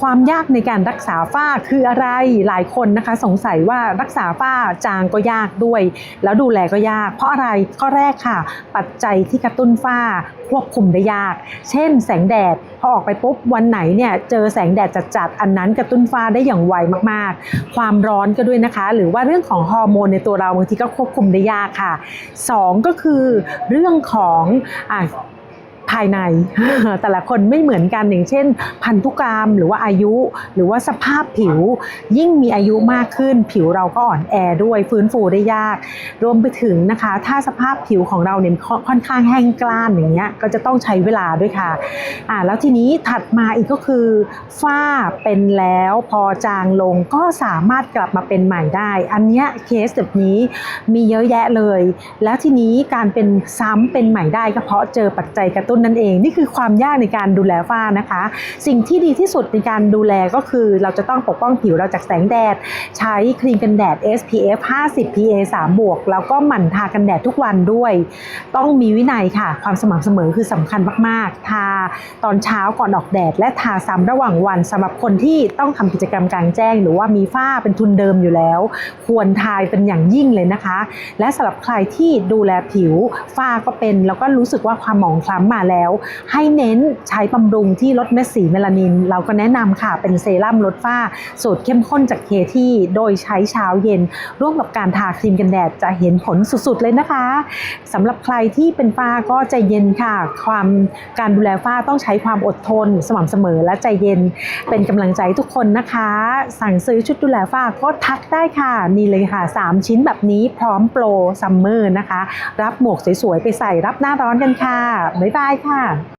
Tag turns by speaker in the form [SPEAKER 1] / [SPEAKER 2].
[SPEAKER 1] ความยากในการรักษาฝ้าคืออะไรหลายคนนะคะสงสัยว่ารักษาฝ้าจางก็ยากด้วย แล้วดูแลก็ยาก เพราะอะไรข้อแรกค่ะ ปัจจัยที่กระตุ้นฝ้าควบคุมได้ยาก เช่น แสงแดดพอออกไปปุ๊บวันไหนเนี่ยเจอแสงแดดจัดๆอันนั้นกระตุ้นฝ้าได้อย่างไวมากๆ ความร้อนก็ด้วยนะคะ หรือว่าเรื่องของฮอร์โมนในตัวเราบางทีก็ควบคุมได้ยากค่ะสองก็คือเรื่องของอ ภายใน แต่ละคนไม่เหมือนกันอย่างเช่น พันธุกรรมหรือว่าอายุ หรือว่าสภาพผิว ยิ่งมีอายุมากขึ้น ผิวเราก็อ่อนแอด้วยฟื้นฟูได้ยาก รวมไปถึงนะคะ ถ้าสภาพผิวของเราเนี่ยค่อนข้างแห้งกล้านอย่างเงี้ยก็จะต้องใช้เวลาด้วยค่ะอ่าแล้วทีนี้ถัดมาอีกก็คือฝ้าเป็นแล้วพอจางลงก็สามารถกลับมาเป็นใหม่ได้ อันเนี้ยเคสแบบนี้มีเยอะแยะเลย แล้วทีนี้การเป็นซ้ำเป็นใหม่ได้ก็เพราะเจอปัจจัยกระตุ้นนั่นเอง นี่คือความยากในการดูแลฝ้านะคะ สิ่งที่ดีที่สุดในการดูแลก็คือเราจะต้องปกป้องผิวเราจากแสงแดด ใช้ครีมกันแดด SPF 50 PA 3บวกแล้วก็หมั่นทากันแดดทุกวันด้วย ต้องมีวินัยค่ะ ความสม่ำเสมอคือสำคัญมากๆ ทาตอนเช้าก่อนออกแดด และทาซ้ำระหว่างวันสำหรับคนที่ต้องทำกิจกรรมกลางแจ้ง หรือว่ามีฝ้าเป็นทุนเดิมอยู่แล้ว ควรทาเป็นอย่างยิ่งเลยนะคะ และสำหรับใครที่ดูแลผิวฝ้าก็เป็น แล้วก็รู้สึกว่าความหมองคล้ำมาแล้ว ให้เน้นใช้บำรุงที่ลดเม็ดสีเมลานิน เราก็แนะนำค่ะเป็นเซรั่มลดฝ้า สูตรเข้มข้นจากเคที่โดยใช้เช้าเย็น ร่วมกับการทาครีมกันแดดจะเห็นผลสุดๆเลยนะคะสำหรับใครที่เป็นฝ้าก็ใจเย็นค่ะ ความการดูแลฝ้าต้องใช้ความอดทน สม่ำเสมอและใจเย็น เป็นกำลังใจทุกคนนะคะ สั่งซื้อชุดดูแลฝ้าก็ทักได้ค่ะนี่เลยค่ะ 3 ชิ้นแบบนี้พร้อมโปรซัมเมอร์นะคะ รับหมวกสวยๆ ไปใส่รับหน้าร้อนกันค่ะ บ๊ายบายค่ะ